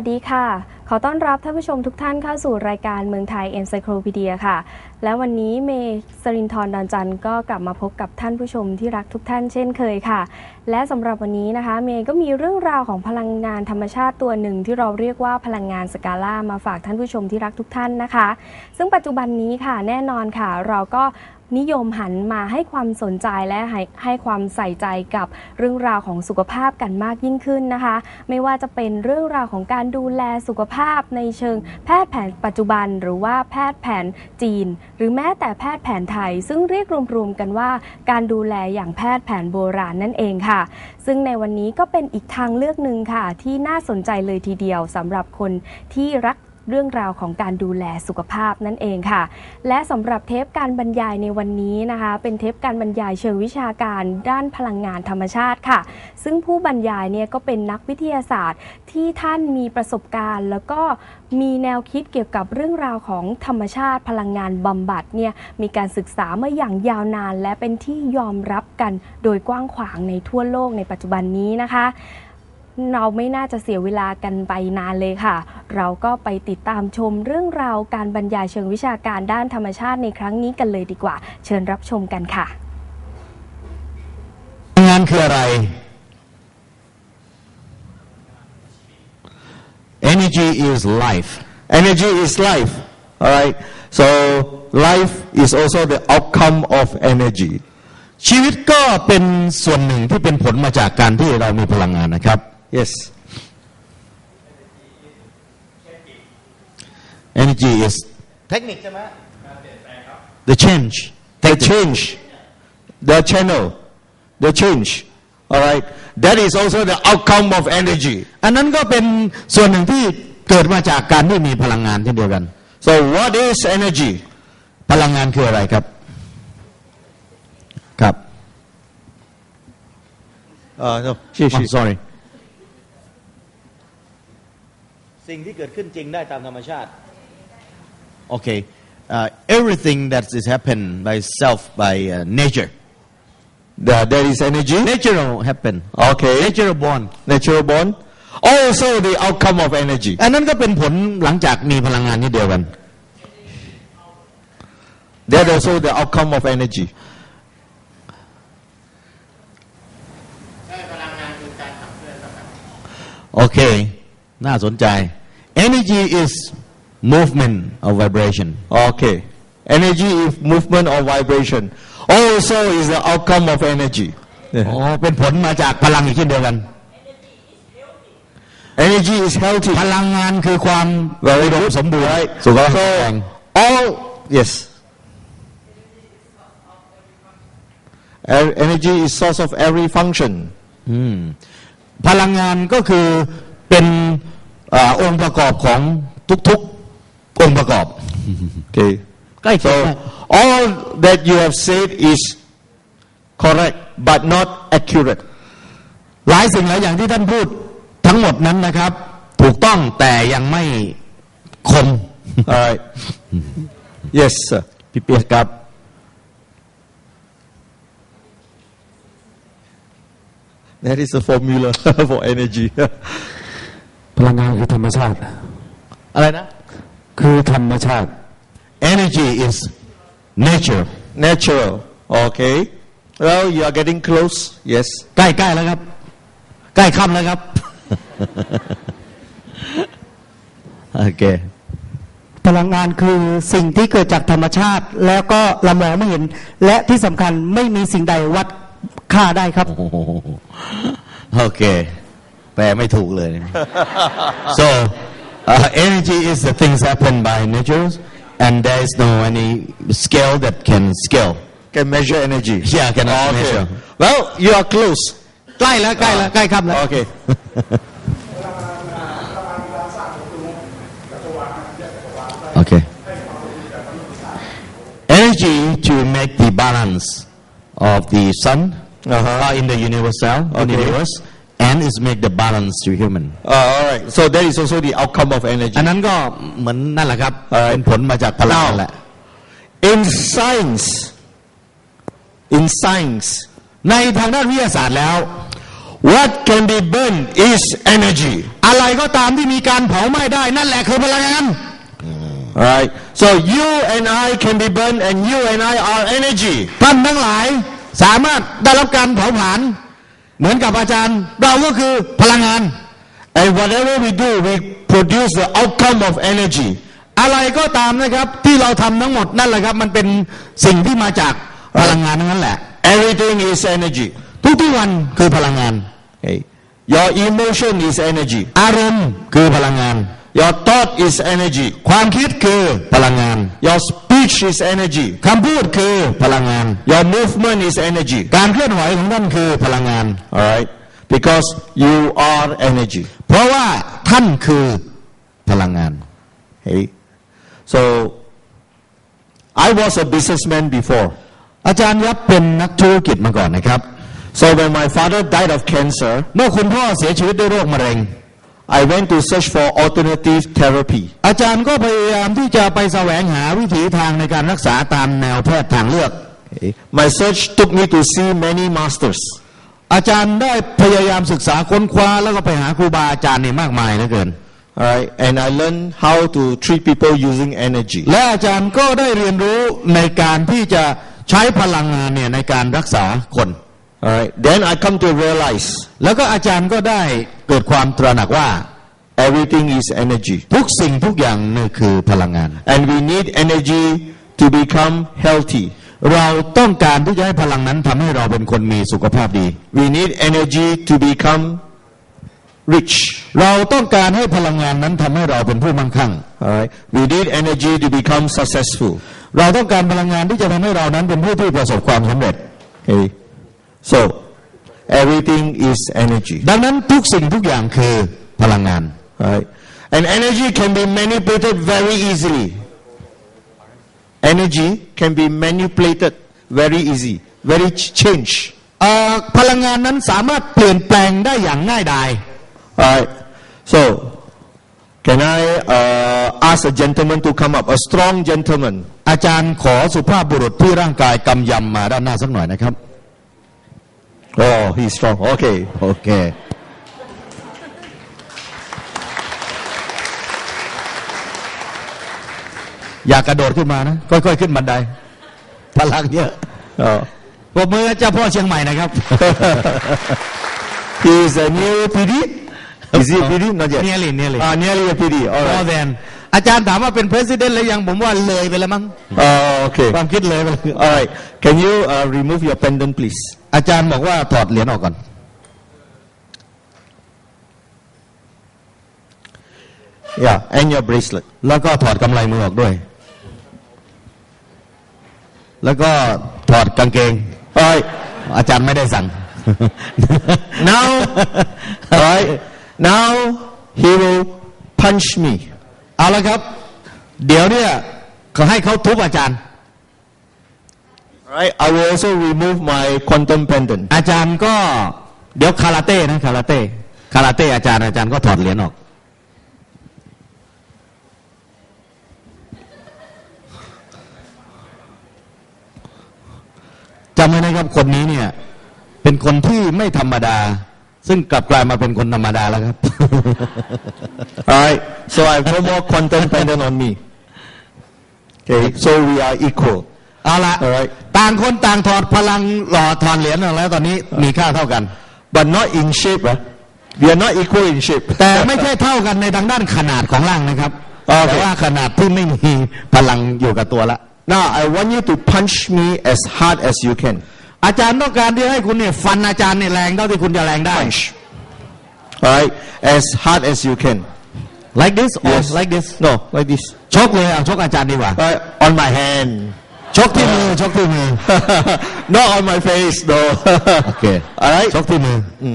สวัสดีค่ะ ขอต้อนรับท่านผู้ชมทุกท่านเข้าสู่รายการเมืองไทย Encyclopedia ค่ะ และวันนี้เมย์สรินทร์ดอนจันทร์ก็กลับมาพบกับท่านผู้ชมที่รักทุกท่านเช่นเคยค่ะ และสำหรับวันนี้นะคะ เมย์ก็มีเรื่องราวของพลังงานธรรมชาติตัวหนึ่งที่เราเรียกว่าพลังงานสกาล่ามาฝากท่านผู้ชมที่รักทุกท่านนะคะ ซึ่งปัจจุบันนี้ค่ะแน่นอนค่ะ เราก็ นิยมหันมาให้ความสนใจและให้ให้ความใส่ใจกับเรื่องราวของสุขภาพกันมากยิ่งขึ้นนะคะ ไม่ว่าจะเป็นเรื่องราวของการดูแลสุขภาพในเชิงแพทย์แผนปัจจุบัน หรือว่าแพทย์แผนจีน หรือแม้แต่แพทย์แผนไทย ซึ่งเรียกรวมๆกันว่า การดูแลอย่างแพทย์แผนโบราณนั่นเองค่ะ ซึ่งในวันนี้ก็เป็นอีกทางเลือกหนึ่งค่ะ ที่น่าสนใจเลยทีเดียวสำหรับคนที่รัก เรื่องราวของการดูแลสุขภาพนั่นเองค่ะ และสำหรับเทปการบรรยายในวันนี้นะคะ เป็นเทปการบรรยายเชิงวิชาการด้านพลังงานธรรมชาติค่ะ ซึ่งผู้บรรยายเนี่ยก็เป็นนักวิทยาศาสตร์ ที่ท่านมีประสบการณ์ แล้วก็มีแนวคิดเกี่ยวกับเรื่องราวของธรรมชาติพลังงานบำบัดเนี่ยมีการศึกษามาอย่างยาวนาน และเป็นที่ยอมรับกันโดยกว้างขวางในทั่วโลกในปัจจุบันนี้นะคะ เราไม่น่าจะเสียเวลากันไปนานเลยค่ะ เราก็ไปติดตามชมเรื่องราวการบรรยายเชิงวิชาการด้านธรรมชาติในครั้งนี้กันเลยดีกว่า เชิญรับชมกันค่ะ งานคืออะไร Energy is life Energy is life. All right. So life is also the outcome of energy. ชีวิตก็เป็นส่วนหนึ่งที่เป็นผลมาจากการที่เรามีพลังงานนะครับ Yes. Energy is เทคนิคใช่ไหม The change The change, the channel, the change. All right. That is also the outcome of energy. อันนั้นก็เป็นส่วนหนึ่งที่เกิดมาจากการที่มีพลังงานเช่นเดียวกัน So what is energy? พลังงานคืออะไรครับ ครับ Uh, no. ชื่อ sorry สิ่งที่เกิดขึ้นจริงได้ตามธรรมชาติ Okay uh, everything that is happen by self by uh, nature The- there is energy. natural happen Okay. natural born Natural born. Also the outcome of energy. อันนั้นก็เป็นผลหลังจากมีพลังงานนี่เดียวกัน That also the outcome of energy. โอเค น่าสนใจ energy is movement of vibration Okay. Energy is movement or vibration. Also is the outcome of energy. อ๋อเป็นผลมาจากพลังอีกเช่นเดียวกัน Energy is healthy. พลังงานคือความ Very อุดม good. สมบูรณ์ Right. สุขภาพแข็งแรง So all yes. E- Energy is source of every function. พลังงานก็คือเป็นอา องค์ประกอบของทุกๆองค์ประกอบ Okay. ใกล้เคียง So all that you have said is correct but not accurate. หลายสิ่งหลายอย่างที่ท่านพูดทั้งหมดนั้นนะครับ ถูกต้องแต่ยังไม่คม All right. yes, sir. พี่เปียกครับ That is the formula for energy. พลังงานคือธรรมชาติ อะไรนะ คือธรรมชาติ energy is nature Natural. Okay. Well, you are getting close. Yes. ใกล้ๆแล้วครับ ใกล้ค่ำแล้วครับ โอเคพลังงานคือสิ่งที่เกิดจากธรรมชาติ แล้วก็เรามองไม่เห็น และที่สำคัญไม่มีสิ่งใดวัดค่าได้ครับ โอเคแปล ไม่ถูกเลย so uh, energy is the things happen by nature and there is no any scale that can scale Can measure energy. Yeah, cannot okay. measure. Well, you are close. ใกล้แล้วใกล้แล้วใกล้ค่ำแล้ว Okay. okay energy to make the balance of the sun Uh-huh. uh, in the universal Okay. universe and is make the balance to human Uh, all right. So that is also the outcome of energy. อันนั้นก็เหมือนนั่นแหละครับเอ่อเป็นผลมาจากพลังนั่นแหละ In science, in science, ในทางด้านวิทยาศาสตร์แล้ว what can be burned is energy. อะไรก็ตามที่มีการเผาไหม้ได้นั่นแหละคือพลังงาน Alright. So you and I can be burned and you and I are energy. ท่านทั้งหลายสามารถได้รับการเผาผลาญ เหมือนกับอาจารย์ เราก็คือพลังงาน And whatever we do, we produce the outcome of energy. อะไรก็ตามนะครับ ที่เราทำทั้งหมดนั่นแหละครับ มันเป็นสิ่งที่มาจากพลังงานนั้นแหละ Everything is energy. ทุกๆวันคือพลังงาน your emotion is energy. อารมณ์คือพลังงาน Your thought is energy. ความคิดคือพลังงาน Your speech is energy. คำพูดคือพลังงาน Your movement is energy. การเคลื่อนไหวของท่านคือพลังงาน Alright. Because you are energy. เพราะว่าท่านคือพลังงาน Okay. So I was a businessman before. อาจารย์ยับเป็นนักธุรกิจมาก่อนนะครับ So when my father died of cancer, เมื่อคุณพ่อเสียชีวิตด้วยโรคมะเร็ง I went to search for alternative therapy. อาจารย์ก็พยายามที่จะไปแสวงหาวิถีทางในการรักษาตามแนวแพทย์ทางเลือก Okay. My search took me to see many masters. อาจารย์ได้พยายามศึกษาค้นคว้าแล้วก็ไปหาครูบาอาจารย์เนี่ยมากมายเหลือเกิน Alright. And I learned how to treat people using energy. และอาจารย์ก็ได้เรียนรู้ในการที่จะใช้พลังงานเนี่ยในการรักษาคน Alright. Then I come to realize แล้วก็อาจารย์ก็ได้เกิดความตระหนักว่า everything is energy. ทุกสิ่งทุกอย่างนี่คือพลังงาน And we need energy to become healthy. เราต้องการที่จะให้พลังนั้นทำให้เราเป็นคนมีสุขภาพดี We need energy to become rich. เราต้องการให้พลังงานนั้นทำให้เราเป็นผู้มั่งคั่ง Alright. We need energy to become successful. เราต้องการพลังงานที่จะทำให้เรานั้นเป็นผู้ที่ประสบความสำเร็จ Okay. So everything is energy. ดังนั้นทุกสิ่งทุกอย่างคือพลังงาน Alright. And energy can be manipulated very easily. Energy can be manipulated very easy, very ch- change. เอ่อพลังงานนั้นสามารถเปลี่ยนแปลงได้อย่างง่ายดาย Alright. So can I uh, ask a gentleman to come up, a strong gentleman? อาจารย์ขอสุภาพบุรุษที่ร่างกายกำยำมาด้านหน้าสักหน่อยนะครับ Oh, he's strong. Okay. โอเคอยากกระโดดขึ้นมานะ ค่อยๆขึ้นบันได พลังเยอะ Oh. ปรบมือเจ้าพ่อเชียงใหม่นะครับ He is a new PD? Is he a PD? Not yet. Nearly, nearly. Ah, nearly a PD. All พอ right. แทน อาจารย์ถามว่าเป็น president แล้วยังผมว่าเลยไปแล้วมั้ง Oh, okay. ความคิดเลยไปแล้ว All right. Can you uh, remove your pendant, please? อาจารย์บอกว่าถอดเหรียญออกก่อน Yeah, and your bracelet. แล้วก็ถอดกำไรมือออกด้วย แล้วก็ถอดกางเกง All right. อาจารย์ไม่ได้สั่ง Now, all right. Now he will punch me. เอาละครับ เดี๋ยวเนี่ยเขาให้เขาทุบอาจารย์ All right. I will also remove my quantum pendant. อาจารย์ก็เดี๋ยวคาราเต้นะคาราเต้คาราเต้อาจารย์อาจารย์ก็ถอดเหรียญออก จำไว้นะครับคนนี้เนี่ย เป็นคนที่ไม่ธรรมดา ซึ่งกลับกลายมาเป็นคนธรรมดาแล้วครับ All right. So I have no more quantum pendant on me. Okay. So we are equal. เอาละ Alright ต่างคนต่างถอดพลังหล่อถอดเหรียญออกแล้วตอนนี้มีค่าเท่ากัน But not in shape. Huh? We are not equal in shape. แต่ไม่ใช่เท่ากันในทางด้านขนาดของร่างนะครับโอเคแต่ว่าขนาดที่ไม่มีพลังอยู่กับตัวละ Now I want you to punch me as hard as you can. อาจารย์ต้องการที่ให้คุณเนี่ยฟันอาจารย์เนี่ยแรงเท่าที่คุณจะแรงได้ Punch. All right. As hard as you can. like this or Yes. like this No, like this. ชกเลยเอาชกอาจารย์ดีกว่า All right. On my hand. ชกที่มือชกที่มือ not on my face, no. โอเค All right. ชกที่มืออ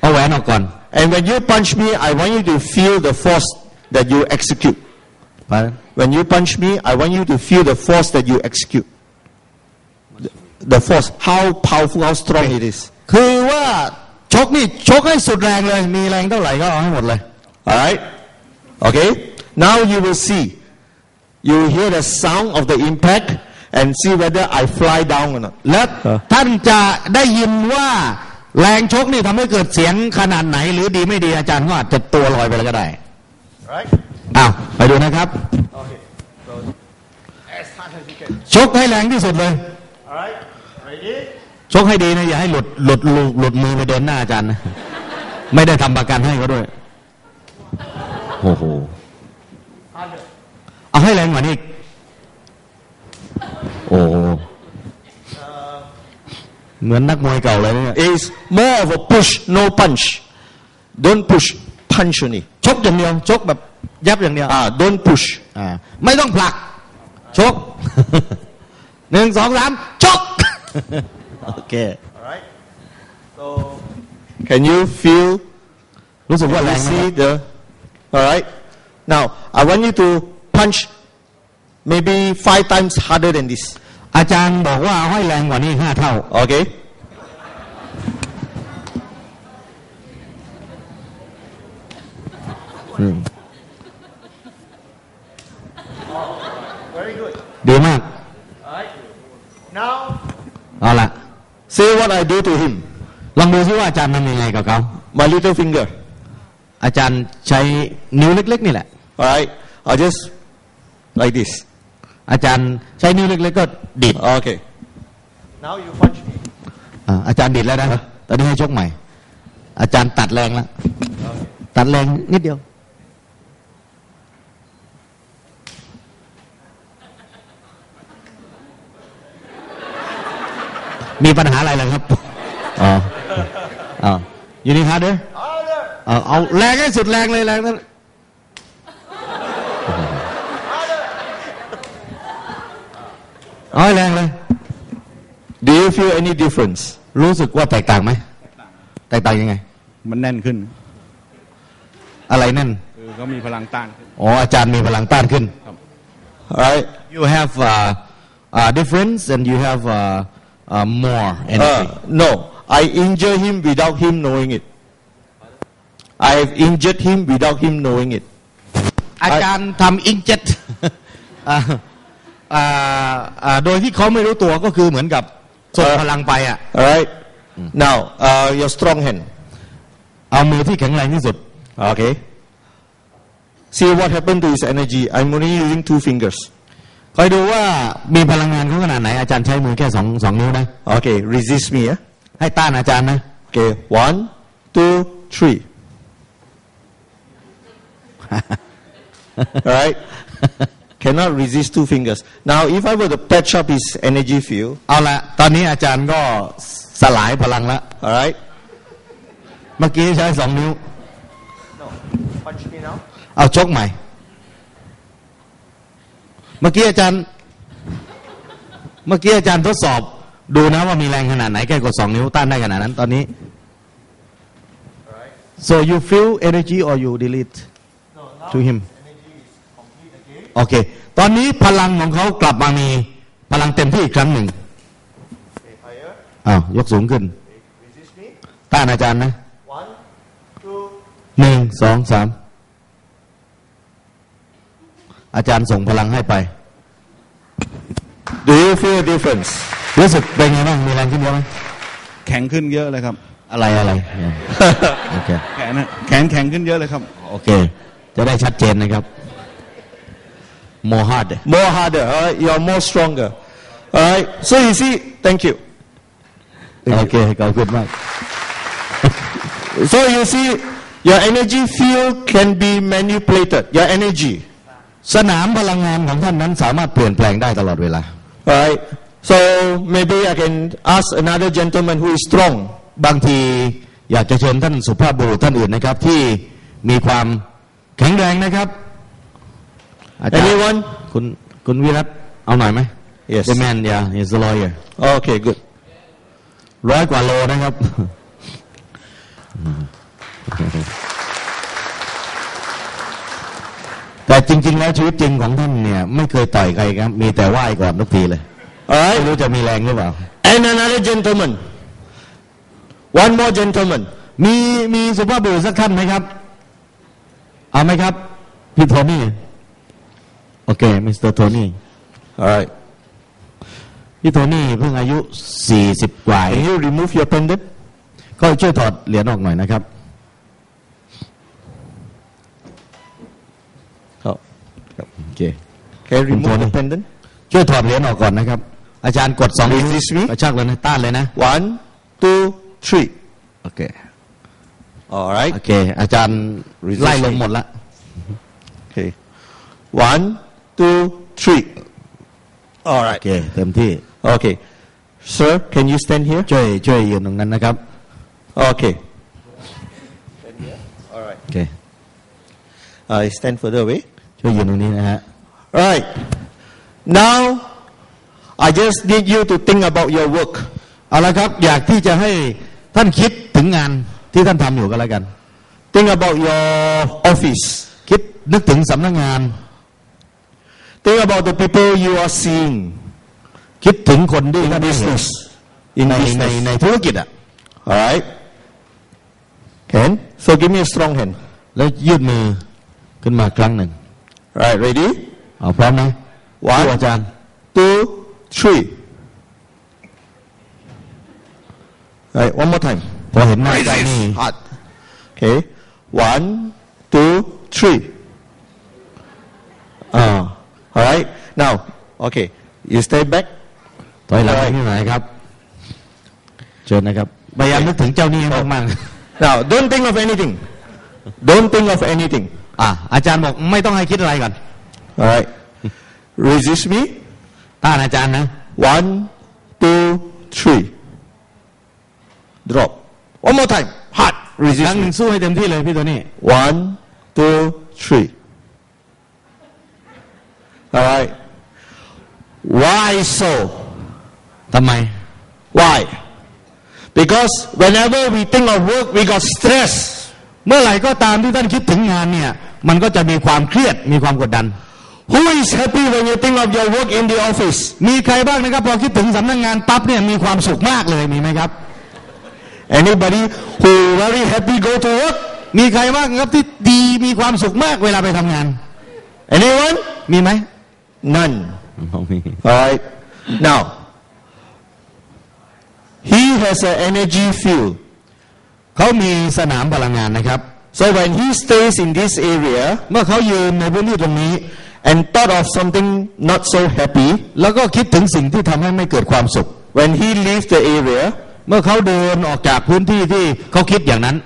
เอาแหวนออกก่อน And when you punch me, I want you to feel the force that you execute. When you punch me, I want you to feel the force that you execute. The, the force, how powerful, how strong it is. คือว่าชกนี่ชกให้สุดแรงเลยมีแรงเท่าไหร่ก็เอาให้หมดเลย All right? Okay? Now you will see. You will hear the sound of the impact and see whether I fly down or not. และท่านจะได้ยินว่าแรงชกนี่ทำให้เกิดเสียงขนาดไหน หรือดีไม่ดีอาจารย์ก็อาจจะตัวลอยไปแล้วก็ได้ Right? อ้าวไปดูนะครับ Okay. So as hard as you can. ชกให้แรงที่สุดเลย All right. Ready? ชกให้ดีนะอย่าให้หลุดหลุดหลุดหลุดมือไปโดนหน้าอาจารย์นะไม่ได้ทำประกันให้เขาด้วยโอ้โหเอาให้แรงกว่านี้อีกโอ้โหเหมือนนักมวยเก่าเลยเนี่ย Is more of a push, no punch. Don't push, punch only. ชกอย่างเดียวชกแบบยับอย่างเดียว Ah, don't push. อ่าไม่ต้องผลักชก หนึ่งสองสามชก โอเค All right. So can you feel รู้สึกว่า Can แร you งไหม see the all right now i want you to punch maybe five times harder than this อาจารย์บอกว่าเอาให้แรงกว่านี้ห้าเท่า okay What i do to him ลองดูซิว่าอาจารย์ทำยังไงกับเขา my little finger อาจารย์ใช้นิ้วเล็ก ๆ นี่แหละ all right i'll just like this อาจารย์ใช้นิ้วเล็กๆก็ดิด okay now you punch me อ่าอาจารย์ดิดแล้วนะตอนนี้ให้ชกใหม่ อาจารย์ตัดแรงแล้ว ตัดแรงนิดเดียว มีปัญหาอะไรล่ะครับอ๋ออ๋อยูนิคาร์ดเด้อเอาเอาแรงให้สุดแรงเลยแรงนั้นเอาให้แรงเลย do you feel any difference รู้สึกว่าแตกต่างไหมแตกต่างยังไง มันแน่นขึ้น อะไรนั่นคือเขามีพลังต้านขึ้นอ๋ออาจารย์มีพลังต้านขึ้น all right you have uh, uh, difference and you have uh, uh, more energy uh, no i injure him without him knowing it i have injured him without him knowing it อาจารย์ทำอิงเจ็ตอ่าอ่าอ่าโดยที่เขาไม่รู้ตัวก็คือเหมือนกับส่งพลังไปอะ all right now uh, your strong hand เอามือที่แข็งแรงที่สุด Okay. See what happened to his energy. I'm only using two fingers. คอยดูว่ามีพลังงานเขาขนาดไหนอาจารย์ใช้มือแค่สองสองนิ้วนะ Okay, resist me. Yeah? ให้ต้านอาจารย์นะ Okay, one, two, three. Alright? Cannot resist two fingers. Now, if I were to patch up his energy field, เอาละตอนนี้อาจารย์ก็สลายพลังละ alright? เมื่อกี้ใช้สองนิ้ว Punch me now. เอาชกใหม่ เมื่อกี้อาจารย์ เมื่อกี้อาจารย์ทดสอบ ดูนะว่ามีแรงขนาดไหนแค่กดสองนิ้วต้านได้ขนาดนั้น ตอนนี้ so you feel energy or you delete to him โอเคตอนนี้พลังของเขากลับมามีพลังเต็มที่อีกครั้งหนึ่งอ้าวยกสูงขึ้น ต้านอาจารย์นะ One, two, หนึ่งสองสาม อาจารย์ส่งพลังให้ไป Do you feel a difference? รู้สึกเป็นไงบ้างมีแรงขึ้นเยอะไหมแข็งขึ้นเยอะเลยครับ อะไรอะไรโอเคแขนนะแขนแข็งขึ้นเยอะเลยครับ โอเค จะได้ชัดเจนนะครับ more hard More harder, alright? You're more stronger. Alright? So you see, thank you. โอเคขอบคุณมาก So you see, your energy field can be manipulated. Your energy, สนามพลังงานของท่านนั้นสามารถเปลี่ยนแปลงได้ตลอดเวลา right? So maybe I can ask another gentleman who is strong. บางทีอยากจะเชิญท่านสุภาพบุรุษท่านอื่นนะครับ ที่มีความแข็งแรงนะครับอาจารย์ Anyone? คุณคุณวิรัตเอาหน่อยไหม Yes. The man yeah he's a lawyer Okay, good. ร้อยกว่าโลนะครับ แต่ จริง ๆ แล้วชีวิตจริงของท่านเนี่ย ไม่เคยต่อยใครครับ มีแต่ไหว้ก่อนทุกทีเลยไม่ Alright? รู้จะมีแรงหรือเปล่า And another gentleman. One more gentleman. มีมีสุภาพบุรุษสักท่านไหมครับ เอาไหมครับ พี่โทนี่ โอเค มิสเตอร์โทนี่ Alright. พี่โทนี่เพิ่งอายุสี่สิบกว่าเอง Can you remove your pendant? ก็ช่วยถอดเหรียญออกหน่อยนะครับ โอเค Okay, remove Tony. the pendant. ช่วยถอดเหรียญออกก่อนนะครับ อาจารย์กดสองนิ้ว Resist me. กระชากเลยนะต้านเลยนะ One, two, three. โอเค All right. โอเค อาจารย์ Resist ไล่ลง me. หมดละ Okay. One, two, three. All โอ right. เค เต็มที่ Okay. Sir, can you stand here? ช่วยช่วยยืนตรงนั้นนะครับ Okay. Stand here. All right. โอเค I stand further away. ช่วยยืนตรงนี้นะฮะ All right. Now, I just need you to think about your work. เอาละครับ อยากที่จะให้ท่านคิดถึงงานที่ท่านทำอยู่ก็แล้วกัน Think about your office. คิดนึกถึงสำนักงาน Think about the people you are seeing คิดถึงคนที่ in ท่านได้เห็น business. In ในใน business. ในธุรกิจอะ All right. Hand. So give me a strong hand. แล้วยืดมือขึ้นมาครั้งหนึ่ง All right. Ready? เอาพร้อมนะ One ดูอาจารย์ two, three. All right. One more time. พอเห็นหน้าใจนี่ Hard. Okay. One, two, three. Uh, all right. Now, okay. You stay back. ถอยหลังนิดหน่อยครับ เชิญนะครับพยายามนึกถึงเจ้าหนี้มาก Now, don't think of anything. Don't think of anything. ๆอะอาจารย์บอกไม่ต้องให้คิดอะไรก่อน All right. Resist me. ต้านอาจารย์นะ One, two, three. Drop. One more time. Hard. ครั้ Resist งหนึ่ me. งสู้ให้เต็มที่เลยพี่ตัวนี้ One, two, three. All right. Why so? ทำไม Why? Because whenever we think of work, we got stress. เมื่อไหร่ก็ตามที่ท่านคิดถึงงานเนี่ย มันก็จะมีความเครียดมีความกดดัน Who is happy when you think of your work in the office? มีใครบ้างนะครับพอคิดถึงสำนักงานปั๊บเนี่ยมีความสุขมากเลยมีไหมครับ Anybody who very happy go to work? มีใครบ้างครับที่ดีมีความสุขมากเวลาไปทำงาน Anyone? มีไหม None. มี All right. Now, he has an energy field. เขามีสนามพลังงานนะครับ So when he stays in this area เมื่อเขายืนในพื้นที่ตรงนี้ and thought of something not so happy, แล้วก็คิดถึงสิ่งที่ทำให้ไม่เกิดความสุข when he leaves the area เมื่อเขาเดินออกจากพื้นที่ที่เขาคิดอย่างนั้น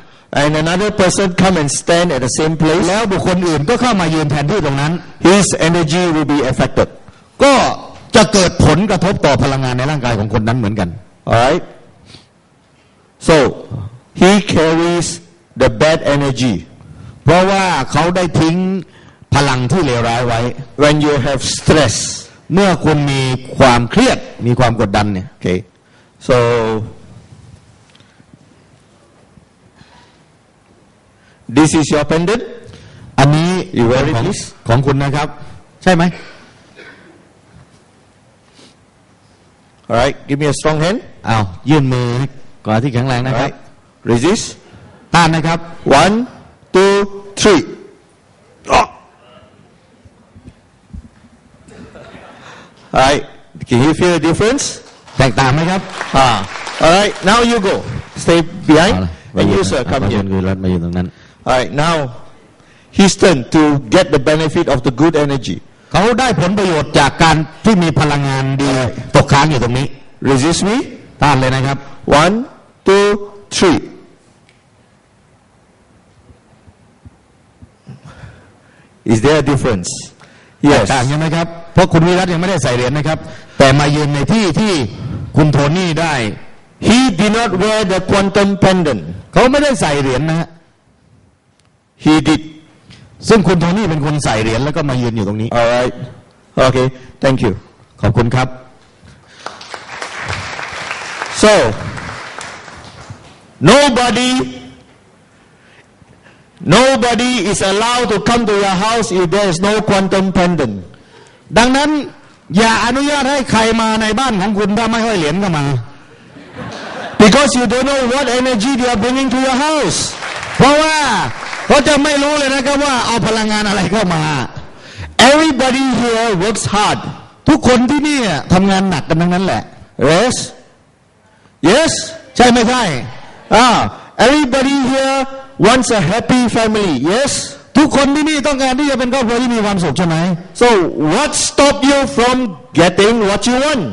and another person come and stand at the same place, แล้วบุคคลอื่นก็เข้ามายืนแทนที่ตรงนั้น his energy will be affected. ก็จะเกิดผลกระทบต่อพลังงานในร่างกายของคนนั้นเหมือนกัน All right. So he carries the bad energy. เพราะว่าเขาได้ทิ้งพลังที่เลวร้ายไว้ When you have stress, เมื่อคุณมีความเครียดมีความกดดันเนี่ย okay. So this is your pendant. อันนี้ You wear it, ของ please? ของคุณนะครับ ใช่ไหม All right. Give me a strong hand. อ้าวยื่นมือให้ก่อนที่แข็งแรง All นะครับ right. Resist. ต้านนะครับ One, two, three. Oh. All right. Can you feel the difference? แตกต่างไหมครับ Ah. All right. Now you go. Stay เอา behind. ละ And you, sir, เอา come มายื here. นคือรัดมายืนตรงนั้น All right. Now, his turn to get the benefit of the good energy. เขาได้ผลประโยชน์จากการที่มีพลังงานดีตกค้างอยู่ตรงนี้ Resist me. ต้านเลยนะครับ One, two, three. Is there a difference? แตก Yes. ต่างใช่ไหมครับ เพราะคุณวิรัตยังไม่ได้ใส่เหรียญนะครับ แต่มายืนในที่ที่คุณโทนี่ได้ He did not wear the quantum pendant. เขาไม่ได้ใส่เหรียญนะฮะ He did. ซึ่งคุณโทนี่เป็นคนใส่เหรียญแล้วก็มายืนอยู่ตรงนี้ All right. Okay. Thank you. ขอบคุณครับ So, nobody, nobody is allowed to come to your house if there is no quantum pendant. ดังนั้น อย่าอนุญาตให้ใครมาในบ้านของคุณถ้าไม่ห้อยเหรียญเข้ามา Because you don't know what energy they are bringing to your house. เพราะว่าเขาจะไม่รู้เลยนะครับว่าเอาพลังงานอะไรเข้ามา Everybody here works hard. ทุกคนที่นี่ทำงานหนักกันทั้งนั้นแหละ Yes? Yes? ใช่ไม่ใช่ Ah, everybody here wants a happy family. Yes. ทุกคนที่นี่ต้องการที่จะเป็นครอบครัวที่มีความสุขใช่ไหม So what stopped you from getting what you want?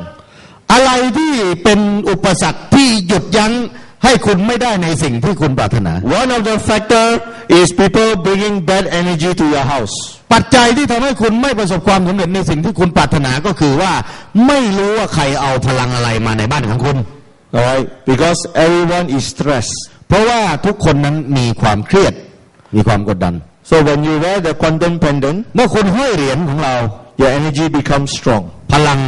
อะไรที่เป็นอุปสรรคที่หยุดยั้งให้คุณไม่ได้ในสิ่งที่คุณปรารถนา One of the factor is people bringing bad energy to your house. ปัจจัยที่ทำให้คุณไม่ประสบความสำเร็จในสิ่งที่คุณปรารถนาก็คือว่า ไม่รู้ว่าใครเอาพลังอะไรมาในบ้านของคุณ Alright? Because everyone is stressed. เพราะว่าทุกคนนั้นมีความเครียดมีความกดดัน So when you wear the quantum pendant, เมื่อคุณห้อยเหรียญของเรา your energy becomes strong. พลัง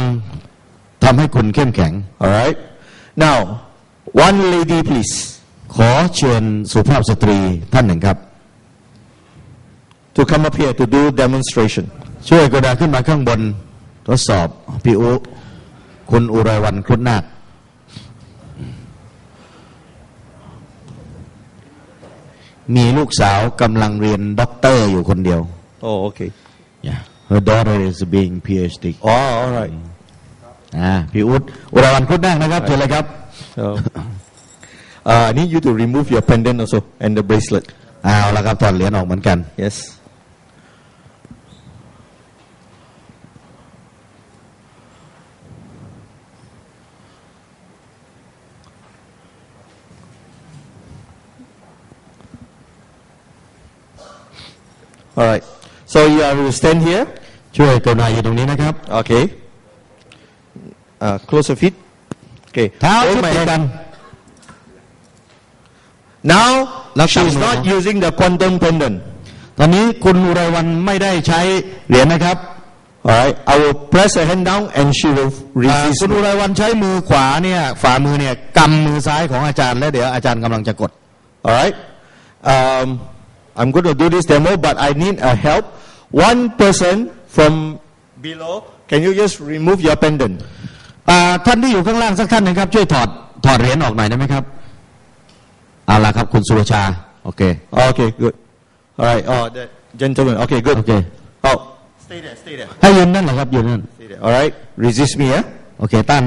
ทำให้คุณเข้มแข็ง Alright? Now, one lady please. ขอเชิญสุภาพสตรีท่านหนึ่งครับ to come up here to do demonstration. ช่วยกระดาขึ้นมาข้างบนทดสอบพี่อุคุณอุไรวันครุฑนาค มีลูกสาวกำลังเรียนด็อกเตอร์อยู่คนเดียว Oh, okay. yeah her daughter is being PhD Oh, all right. อ่าพี่อุอุไรวันครุฑนาคนะครับเชิญเลยครับ So, uh, I need you to remove your pendant also and the bracelet. เอาละครับถอดเหรียญออกเหมือนกัน Yes. All right. So you are to stand here. ช่วยกรุณาอยู่ตรงนี้นะครับ Okay. Uh, close your feet. Okay. เท้า Hold ชิด my ติด hand. กัน Now, Left she is arm not now. using the quantum pendant. ตอนนี้คุณอุไรวันไม่ได้ใช้เหรียญนะครับ All right. I will press her hand down and she will อ่า resist. คุณ me. อุไรวันใช้มือขวาเนี่ยฝ่ามือเนี่ยกำมือซ้ายของอาจารย์ แล้วเดี๋ยวอาจารย์กำลังจะกด All right. Um, I'm going to do this demo, but I need a help. One person from below, can you just remove your pendant? อ่าท่านที่อยู่ข้างล่างสักท่านหนึ่งครับ ช่วยถอดถอดเหรียญออกหน่อยได้ไหมครับเอาละครับคุณสุรชา โอเค Okay, good. All right. Oh, that gentleman. Okay, good. โอเค Oh, stay there, stay there, ให้ยืนนั่นเหรอครับยืนนั่น stay there. All right. Resist me, yeah? โอเคต้าน